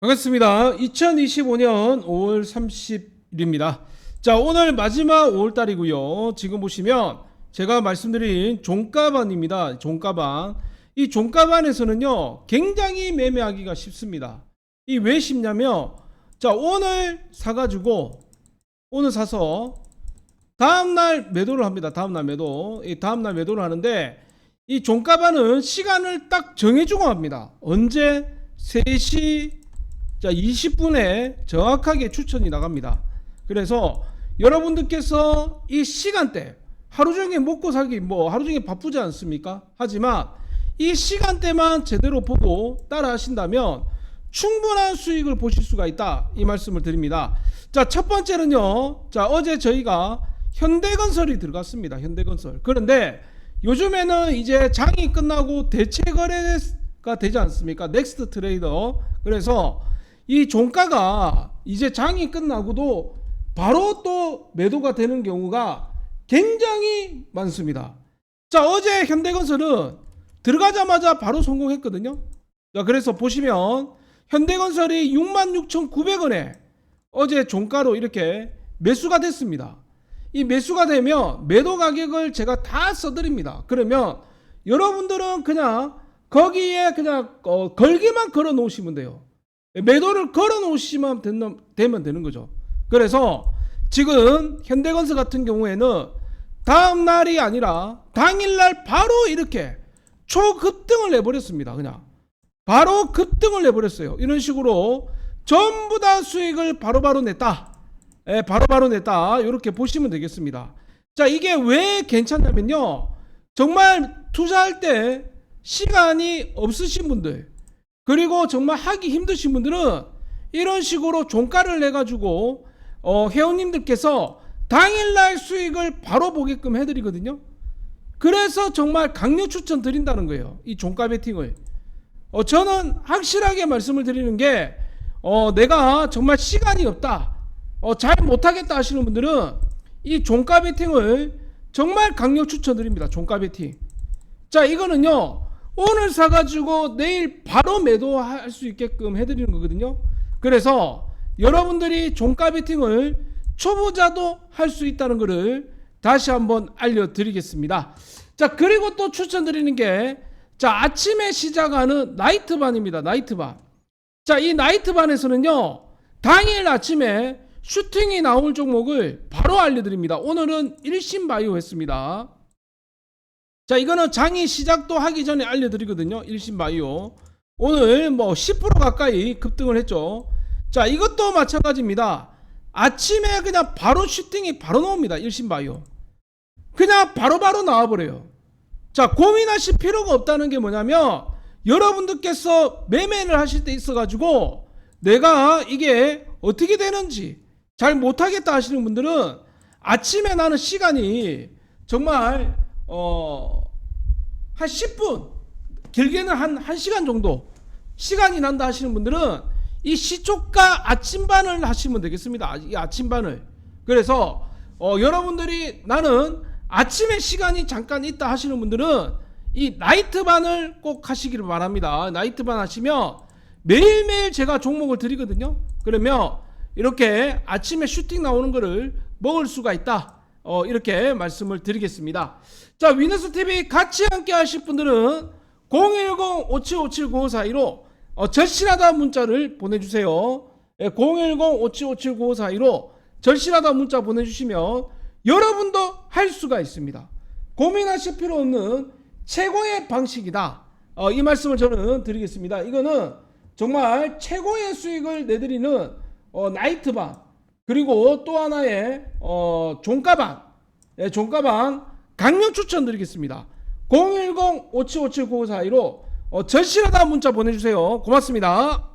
반갑습니다. 2025년 5월 30일입니다. 자, 오늘 마지막 5월 달이고요. 지금 보시면 제가 말씀드린 종가반입니다. 종가반. 이 종가반에서는요, 굉장히 매매하기가 쉽습니다. 이 왜 쉽냐면, 자, 오늘 사 가지고, 오늘 사서, 다음 날 매도를 합니다. 다음 날 매도. 이 다음 날 매도를 하는데, 이 종가반은 시간을 딱 정해 주고 합니다. 언제? 3시 자 20분에 정확하게 추천이 나갑니다. 그래서 여러분들께서 이 시간대 하루 종일 먹고 살기 뭐 하루 종일 바쁘지 않습니까? 하지만 이 시간대만 제대로 보고 따라 하신다면 충분한 수익을 보실 수가 있다. 이 말씀을 드립니다. 자, 첫 번째는요. 자, 어제 저희가 현대건설이 들어갔습니다. 현대건설. 그런데 요즘에는 이제 장이 끝나고 대체 거래가 되지 않습니까? 넥스트 트레이더. 그래서 이 종가가 이제 장이 끝나고도 바로 또 매도가 되는 경우가 굉장히 많습니다. 자, 어제 현대건설은 들어가자마자 바로 성공했거든요. 자, 그래서 보시면 현대건설이 66,900원에 어제 종가로 이렇게 매수가 됐습니다. 이 매수가 되면 매도 가격을 제가 다 써드립니다. 그러면 여러분들은 그냥 거기에 그냥 어, 걸기만 걸어 놓으시면 돼요. 매도를 걸어 놓으시면 되면 되는 거죠. 그래서 지금 현대건설 같은 경우에는 다음 날이 아니라 당일날 바로 이렇게 초급등을 내버렸습니다. 그냥 바로 급등을 내버렸어요. 이런 식으로 전부 다 수익을 바로바로 냈다. 예, 바로바로 냈다. 이렇게 보시면 되겠습니다. 자, 이게 왜 괜찮냐면요. 정말 투자할 때 시간이 없으신 분들, 그리고 정말 하기 힘드신 분들은 이런 식으로 종가를 내 가지고 어, 회원님들께서 당일날 수익을 바로 보게끔 해드리거든요. 그래서 정말 강력 추천 드린다는 거예요. 이 종가 베팅을. 어, 저는 확실하게 말씀을 드리는 게 어, 내가 정말 시간이 없다. 어, 잘 못하겠다 하시는 분들은 이 종가 베팅을 정말 강력 추천드립니다. 종가 베팅. 자, 이거는요. 오늘 사가지고 내일 바로 매도할 수 있게끔 해드리는 거거든요. 그래서 여러분들이 종가 베팅을 초보자도 할 수 있다는 것을 다시 한번 알려드리겠습니다. 자, 그리고 또 추천드리는 게, 자, 아침에 시작하는 나이트반입니다. 나이트반. 자, 이 나이트반에서는요, 당일 아침에 슈팅이 나올 종목을 바로 알려드립니다. 오늘은 일신바이오 했습니다. 자, 이거는 장이 시작도 하기 전에 알려드리거든요. 일신바이오. 오늘 뭐 10% 가까이 급등을 했죠. 자, 이것도 마찬가지입니다. 아침에 그냥 바로 슈팅이 바로 나옵니다. 일신바이오. 그냥 바로바로 나와버려요. 자, 고민하실 필요가 없다는 게 뭐냐면, 여러분들께서 매매를 하실 때 있어 가지고, 내가 이게 어떻게 되는지 잘 못하겠다 하시는 분들은 아침에 나는 시간이 정말, 어, 한 10분, 길게는 한 1시간 정도 시간이 난다 하시는 분들은 이 시초가 아침반을 하시면 되겠습니다. 이 아침반을. 그래서 어, 여러분들이 나는 아침에 시간이 잠깐 있다 하시는 분들은 이 나이트반을 꼭 하시기를 바랍니다. 나이트반 하시면 매일매일 제가 종목을 드리거든요. 그러면 이렇게 아침에 슈팅 나오는 거를 먹을 수가 있다. 어, 이렇게 말씀을 드리겠습니다. 자, 위너스 TV 같이 함께 하실 분들은 010-5757-9542로 어, 절실하다 문자를 보내주세요. 예, 010-5757-9542로 절실하다 문자 보내주시면 여러분도 할 수가 있습니다. 고민하실 필요 없는 최고의 방식이다. 어, 이 말씀을 저는 드리겠습니다. 이거는 정말 최고의 수익을 내드리는 어, 나이트반 그리고 또 하나의 어, 종가방 예, 종가방 강력 추천드리겠습니다. 010-5757-9542로 어, 절실하다 문자 보내주세요. 고맙습니다.